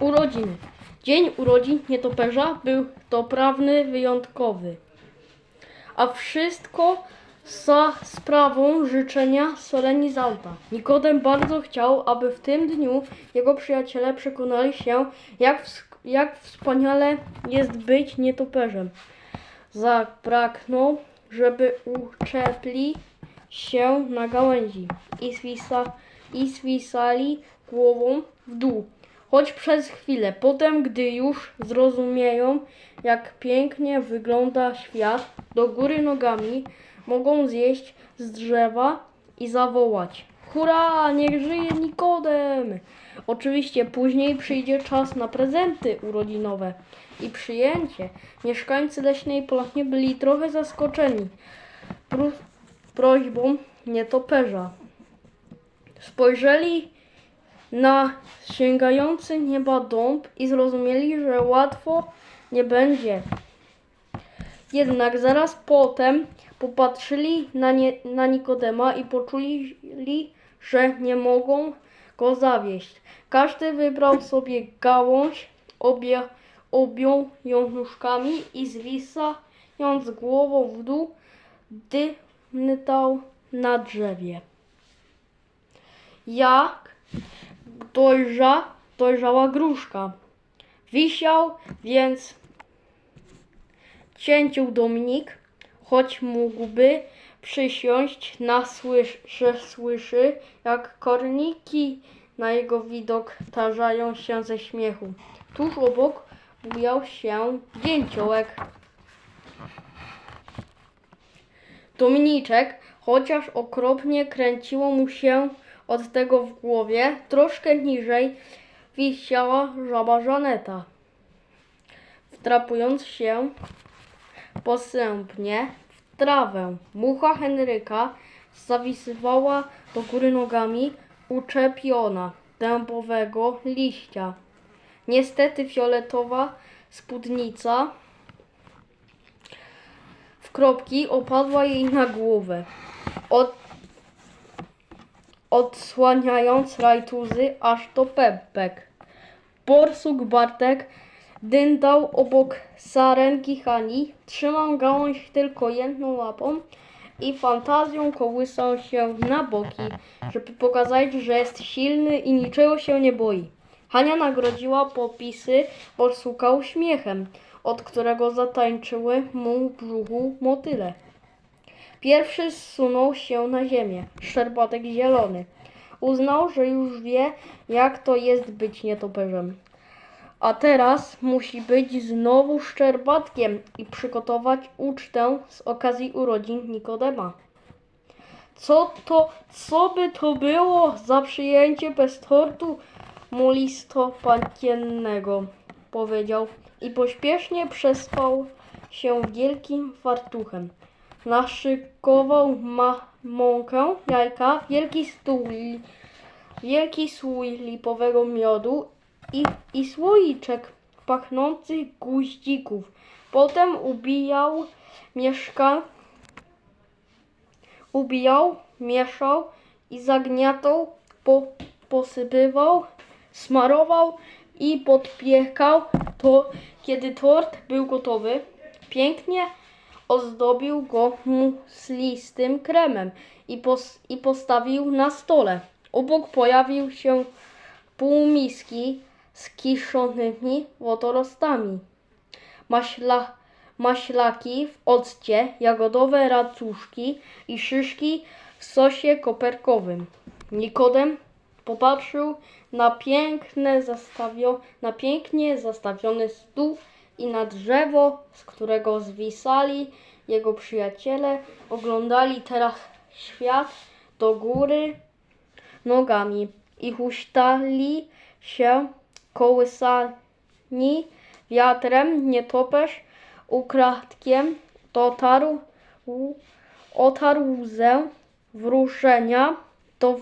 Urodziny. Dzień urodzin nietoperza był doprawny, wyjątkowy. A wszystko za sprawą życzenia solenizanta. Nikodem bardzo chciał, aby w tym dniu jego przyjaciele przekonali się, jak, jak wspaniale jest być nietoperzem. Zapragnął, żeby uczepli się na gałęzi i, swisa, i swisali głową w dół. Choć przez chwilę, potem, gdy już zrozumieją, jak pięknie wygląda świat, do góry nogami mogą zjeść z drzewa i zawołać: Hurra, niech żyje Nikodem! Oczywiście później przyjdzie czas na prezenty urodzinowe i przyjęcie. Mieszkańcy Leśnej Polachnie byli trochę zaskoczeni pró- prośbą nietoperza. Spojrzeli na sięgający nieba dąb i zrozumieli, że łatwo nie będzie. Jednak zaraz potem popatrzyli na, nie, na Nikodema i poczuli, że nie mogą go zawieść. Każdy wybrał sobie gałąź, obie, objął ją nóżkami i zwisając głową w dół, dymtał na drzewie. Jak dojrza, dojrzała gruszka. Wisiał więc cięcił Dominik, choć mógłby przysiąść na słysz, że słyszy, jak korniki na jego widok tarzają się ze śmiechu. Tuż obok bujał się dzięciołek. Dominiczek, chociaż okropnie kręciło mu się od tego w głowie, troszkę niżej wisiała żaba Żaneta. Wtrapując się posępnie w trawę. Mucha Henryka zawisywała do góry nogami uczepiona dębowego liścia. Niestety fioletowa spódnica w kropki opadła jej na głowę, od, odsłaniając rajtuzy aż do pępek. Borsuk Bartek dyndał obok sarenki Hani, trzymał gałąź tylko jedną łapą i fantazją kołysał się na boki, żeby pokazać, że jest silny i niczego się nie boi. Hania nagrodziła popisy borsuka uśmiechem, od którego zatańczyły mu brzuchu motyle. Pierwszy zsunął się na ziemię, szczerbatek zielony. Uznał, że już wie, jak to jest być nietoperzem. A teraz musi być znowu szczerbatkiem i przygotować ucztę z okazji urodzin Nikodema. Co to, co by to było za przyjęcie bez tortu mulistopadziennego, powiedział i pośpiesznie przespał się wielkim fartuchem. Naszykował ma mąkę, jajka, wielki stół, wielki słój lipowego miodu i, i słoiczek pachnących guździków. Potem ubijał mieszka, ubijał, mieszał i zagniatał, po, posypywał, smarował i podpiekał. To, kiedy tort był gotowy, pięknie ozdobił go muslistym kremem i, pos, i postawił na stole. Obok pojawił się pół miski z kiszonymi wodorostami, maśla, maślaki w occie, jagodowe racuszki i szyszki w sosie koperkowym. Nikodem popatrzył na, piękne zastawio, na pięknie zastawiony stół i na drzewo, z którego zwisali jego przyjaciele, oglądali teraz świat do góry nogami i huśtali się kołysani wiatrem. Nietoperz ukradkiem dotarł, otarł łzę wzruszenia. To,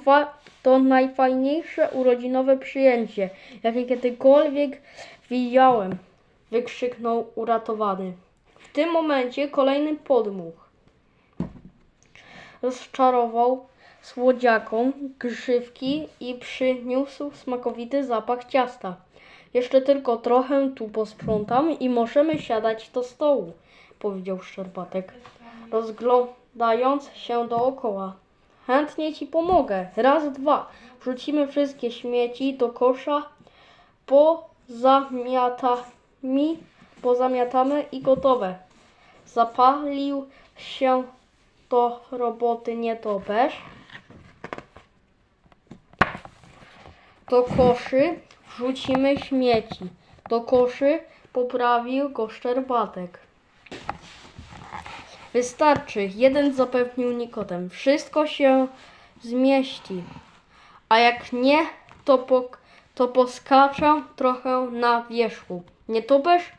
to najfajniejsze urodzinowe przyjęcie, jakie kiedykolwiek widziałem, wykrzyknął uratowany. W tym momencie kolejny podmuch rozczarował słodziakom grzywki i przyniósł smakowity zapach ciasta. Jeszcze tylko trochę tu posprzątam i możemy siadać do stołu, powiedział Szczerbatek, rozglądając się dookoła. Chętnie ci pomogę. Raz, dwa. Wrzucimy wszystkie śmieci do kosza, pozamiatami, pozamiatamy i gotowe. Zapalił się do roboty nietoperz. Do koszy wrzucimy śmieci. Do koszy poprawił go Szczerbatek. Wystarczy, jeden zapewnił Nikodem. Wszystko się zmieści. A jak nie, to, pok- to poskaczę trochę na wierzchu. Nietoperz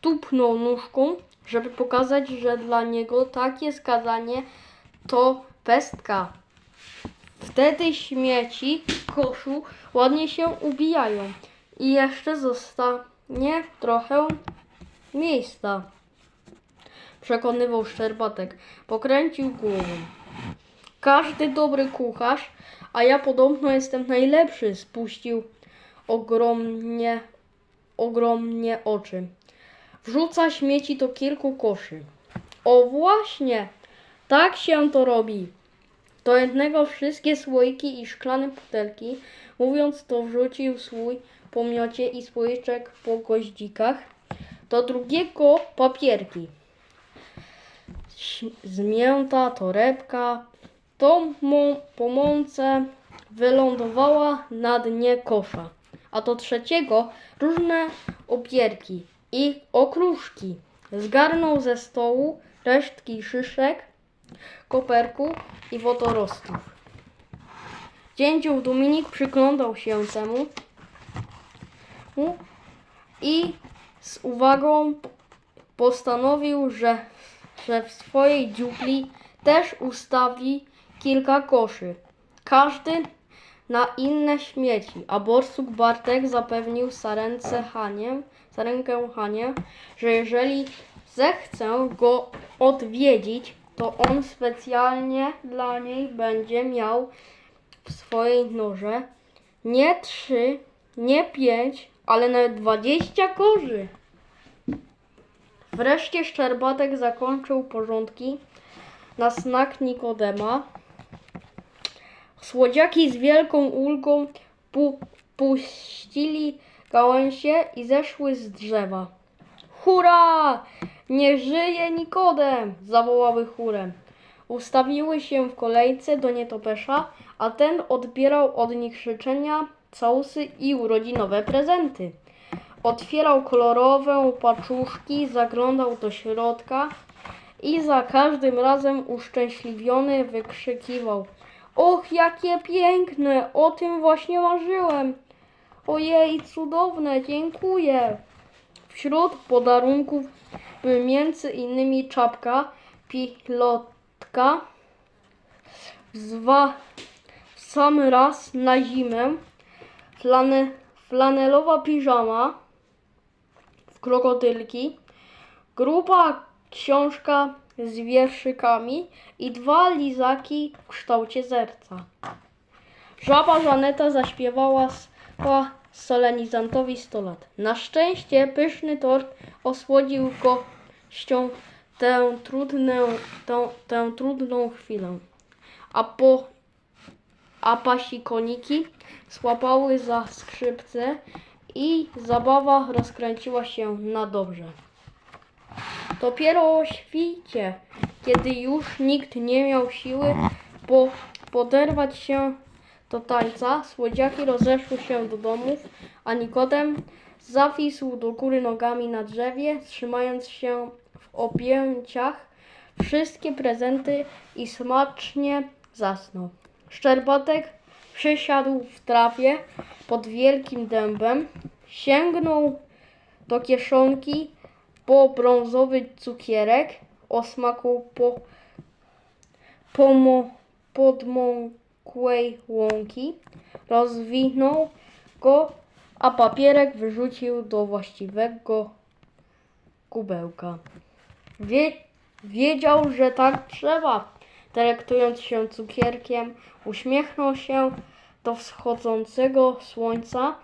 tupnął nóżką, żeby pokazać, że dla niego takie skazanie to pestka. Wtedy śmieci w koszu ładnie się ubijają i jeszcze zostanie trochę miejsca. Przekonywał Szczerbatek. Pokręcił głową. Każdy dobry kucharz, a ja podobno jestem najlepszy, spuścił ogromnie, ogromnie oczy. Wrzuca śmieci do kilku koszy. O właśnie, tak się to robi. Do jednego wszystkie słoiki i szklane butelki. Mówiąc to wrzucił swój po miocie i słoiczek po goździkach. Do drugiego papierki. Zmięta torebka to mą, po mące wylądowała na dnie kosza. A do trzeciego różne opierki i okruszki. Zgarnął ze stołu resztki szyszek, koperku i wodorostów. Dzięcioł Dominik przyglądał się temu mu i z uwagą postanowił, że, że w swojej dziupli też ustawi kilka koszy. Każdy na inne śmieci, a borsuk Bartek zapewnił Sarence Hanie, Sarenkę Hanie, że jeżeli zechcę go odwiedzić, to on specjalnie dla niej będzie miał w swojej noże nie trzy, nie pięć, ale nawet dwadzieścia korzy. Wreszcie Szczerbatek zakończył porządki na znak Nikodema. Słodziaki z wielką ulgą pu- puścili gałęzie i zeszły z drzewa. Hurra! Nie żyje Nikodem! zawołały chórem. Ustawiły się w kolejce do nietoperza, a ten odbierał od nich życzenia, całusy i urodzinowe prezenty. Otwierał kolorowe paczuszki, zaglądał do środka i za każdym razem uszczęśliwiony wykrzykiwał Och, jakie piękne! O tym właśnie marzyłem! Ojej, cudowne, dziękuję! Wśród podarunków były między innymi czapka, pilotka, zwa sam raz na zimę, flane, flanelowa piżama w krokodylki, gruba książka z wierszykami i dwa lizaki w kształcie serca. Żaba Żaneta zaśpiewała solenizantowi 100 lat. Na szczęście pyszny tort osłodził gościom tę, trudną, tę, tę trudną chwilę. A po a pasikoniki złapały za skrzypce i zabawa rozkręciła się na dobrze. Dopiero o świcie, kiedy już nikt nie miał siły po, poderwać się do tańca, słodziaki rozeszły się do domów, a Nikodem zawisł do góry nogami na drzewie, trzymając się w objęciach wszystkie prezenty i smacznie zasnął. Szczerbatek przysiadł w trawie pod wielkim dębem, sięgnął do kieszonki po brązowy cukierek o smaku po, pomo, podmokłej łąki, rozwinął go, a papierek wyrzucił do właściwego kubełka. Wie, wiedział, że tak trzeba. delektując się cukierkiem, uśmiechnął się do wschodzącego słońca.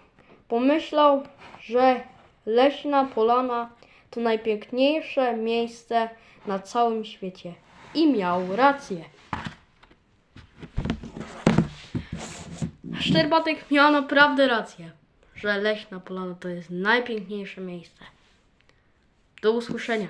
Pomyślał, że leśna polana to najpiękniejsze miejsce na całym świecie. I miał rację. Szczerbatek miał naprawdę rację, że leśna polana to jest najpiękniejsze miejsce. Do usłyszenia.